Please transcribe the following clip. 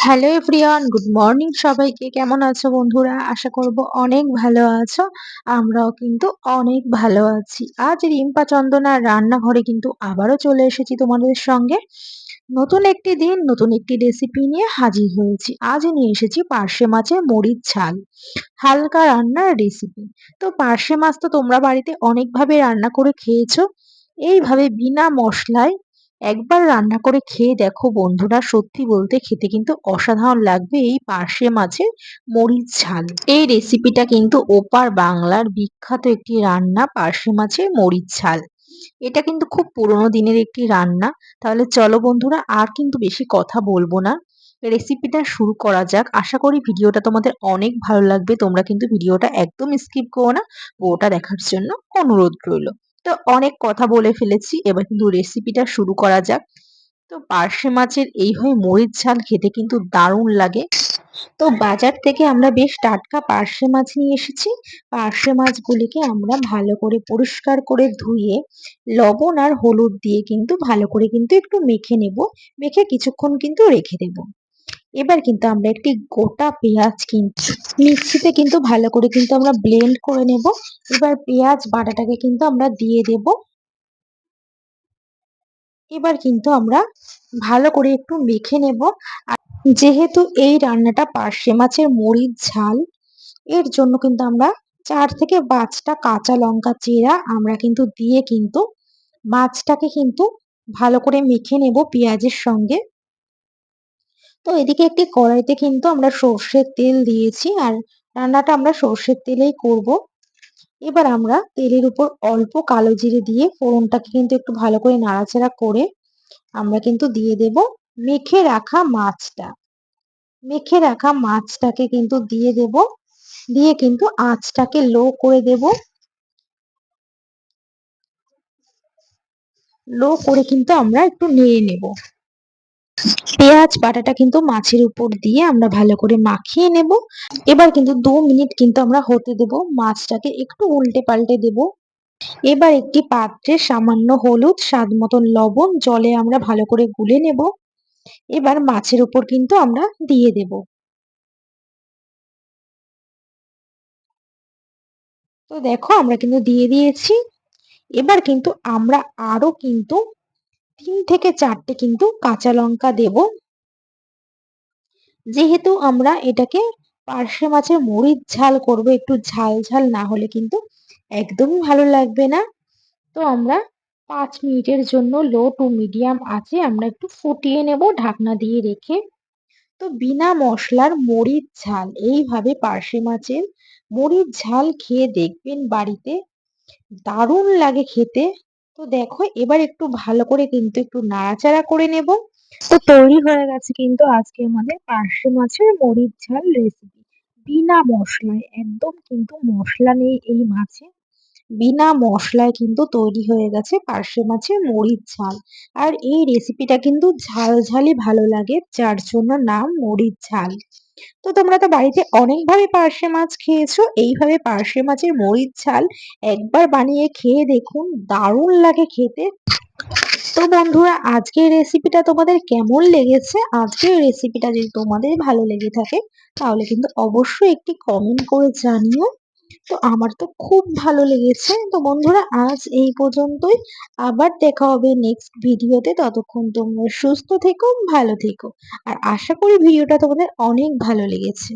Hello everyone good morning সবাইকে। কেমন আছো বন্ধুরা? আশা করব অনেক ভালো আছো। আমরাও কিন্তু অনেক ভালো আছি। আজ রিম্পা চন্দনার রান্নাঘরে কিন্তু আবারও চলে এসেছি তোমাদের সঙ্গে। নতুন একটি দিন, নতুন একটি রেসিপি নিয়ে হাজির হয়েছি। আজ নিয়ে এসেছি পার্শে মাছের মরিচ ঝাল। হালকা রান্নার রেসিপি তো পার্শে মাছ তো তোমরা বাড়িতে অনেকভাবে রান্না করে খেয়েছো। এইভাবে বিনা মশলায় একবার রান্না করে খেয়ে দেখো বন্ধুরা, সত্যি বলতে খেতে কিন্তু অসাধারণ লাগবে এই পার্শে মাছের মরিচ ঝাল। এই রেসিপিটা কিন্তু ওপার বাংলার বিখ্যাত একটি রান্না, পার্শে মাছের মরিচ ঝাল। এটা কিন্তু খুব পুরোনো দিনের একটি রান্না। তাহলে চলো বন্ধুরা, আর কিন্তু বেশি কথা বলব না। রেসিপিটা শুরু করা যাক। আশা করি ভিডিওটা তোমাদের অনেক ভালো লাগবে। তোমরা কিন্তু ভিডিওটা একদম স্কিপ করো না। ওটা দেখার জন্য অনুরোধ রইল। তো অনেক কথা বলে ফেলেছি, এবার কিন্তু রেসিপিটা শুরু করা যাক। তো পার্শে মাছের এইভাবে মরিচ ঝাল, খেতে কিন্তু দারুণ লাগে। তো বাজার থেকে আমরা বেশ টাটকা পার্শে মাছ নিয়ে এসেছি। পার্শে মাছগুলিকে আমরা ভালো করে পরিষ্কার করে ধুয়ে, লবণ আর হলুদ দিয়ে কিন্তু ভালো করে কিন্তু একটু মেখে নেব। মেখে কিছুক্ষণ কিন্তু রেখে দেব। এবার কিন্তু আমরা একটি গোটা পেঁয়াজ কিন্তু মিক্সিতে কিন্তু ভালো করে কিন্তু আমরা ব্লেন্ড করে নেব। এবার পেঁয়াজ বাটাটাকে কিন্তু আমরা দিয়ে দেব। এবার কিন্তু আমরা ভালো করে একটু মেখে নেব। যেহেতু এই রান্নাটা পার্শে মাছের মরিচ ঝাল, এর জন্য কিন্তু আমরা চার থেকে পাঁচটা কাঁচা লঙ্কা চেরা আমরা কিন্তু দিয়ে কিন্তু মাছটাকে কিন্তু ভালো করে মেখে নেব পেঁয়াজের সঙ্গে। তো এদিকে একটি কড়াইতে কিন্তু আমরা সর্ষের তেল দিয়েছি আর রান্নাটা আমরা সর্ষের তেলেই করব। এবার আমরা তেলের উপর অল্প কালো জিরে দিয়ে ফোড়নটাকে কিন্তু একটু ভালো করে নাড়াচাড়া করে আমরা কিন্তু দিয়ে দেব মেখে রাখা মাছটা। মেখে রাখা মাছটাকে কিন্তু দিয়ে দেব, দিয়ে কিন্তু আঁচটাকে লো করে দেব। লো করে কিন্তু আমরা একটু নেড়ে নেব। পেঁয়াজ, বাটাটা কিন্তু মাছের উপর দিয়ে আমরা ভালো করে মাখিয়ে নেব। এবার কিন্তু দু মিনিট কিন্তু আমরা হতে দেব। মাছটাকে একটু উল্টে পাল্টে দেব। এবার একটি পাত্রে সামান্য হলুদ, স্বাদ মতন লবণ, জলে আমরা ভালো করে গুলে নেব। এবার মাছের উপর কিন্তু আমরা দিয়ে দেব। তো দেখো আমরা কিন্তু দিয়ে দিয়েছি। এবার কিন্তু আমরা আরও কিন্তু তিন থেকে চারটে কিন্তু কাঁচা লঙ্কা দেব। যেহেতু আমরা এটাকে পার্শে মাছের মরিচ ঝাল করব, একটু ঝাল ঝাল না হলে কিন্তু একদমই ভালো লাগবে না। তো আমরা পাঁচ মিনিটের জন্য লো টু মিডিয়াম আছে আমরা একটু ফুটিয়ে নেব ঢাকনা দিয়ে রেখে। তো বিনা মশলার মরিচ ঝাল, এইভাবে পার্শে মাছের মরিচ ঝাল খেয়ে দেখবেন বাড়িতে দারুণ লাগে খেতে। তো দেখো, এবার একটু ভালো করে কিন্তু একটু নাড়াচাড়া করে নেব। তো তৈরি হয়ে গেছে কিন্তু আজকে আমাদের পার্শে মাছের মরিচ ঝাল রেসিপি বিনা মশলায়, একদম কিন্তু মশলা নেই এই মাছে। বিনা মশলায় কিন্তু তৈরি হয়ে গেছে পার্শে মাছের মরিচ ঝাল। আর এই রেসিপিটা কিন্তু ঝাল ঝালই ভালো লাগে, যার জন্য নাম মরিচ ঝাল। তো তোমরা তো বাড়িতে অনেকভাবে পার্শে মাছ খেয়েছো। এইভাবে পার্শে মাছের মরিচ ঝাল একবার বানিয়ে খেয়ে দেখুন, দারুণ লাগে খেতে। তো বন্ধুরা, আজকের রেসিপিটা তোমাদের কেমন লেগেছে? আজকের রেসিপিটা যদি তোমাদের ভালো লেগে থাকে, তাহলে কিন্তু অবশ্যই একটি কমেন্ট করে জানিও। তো আমার তো খুব ভালো লেগেছে। তো বন্ধুরা, আজ এই পর্যন্তই। আবার দেখা হবে নেক্সট ভিডিওতে ততক্ষণ তোমরা সুস্থ থেকো, ভালো থেকো। আর আশা করি ভিডিওটা তোমাদের অনেক ভালো লেগেছে।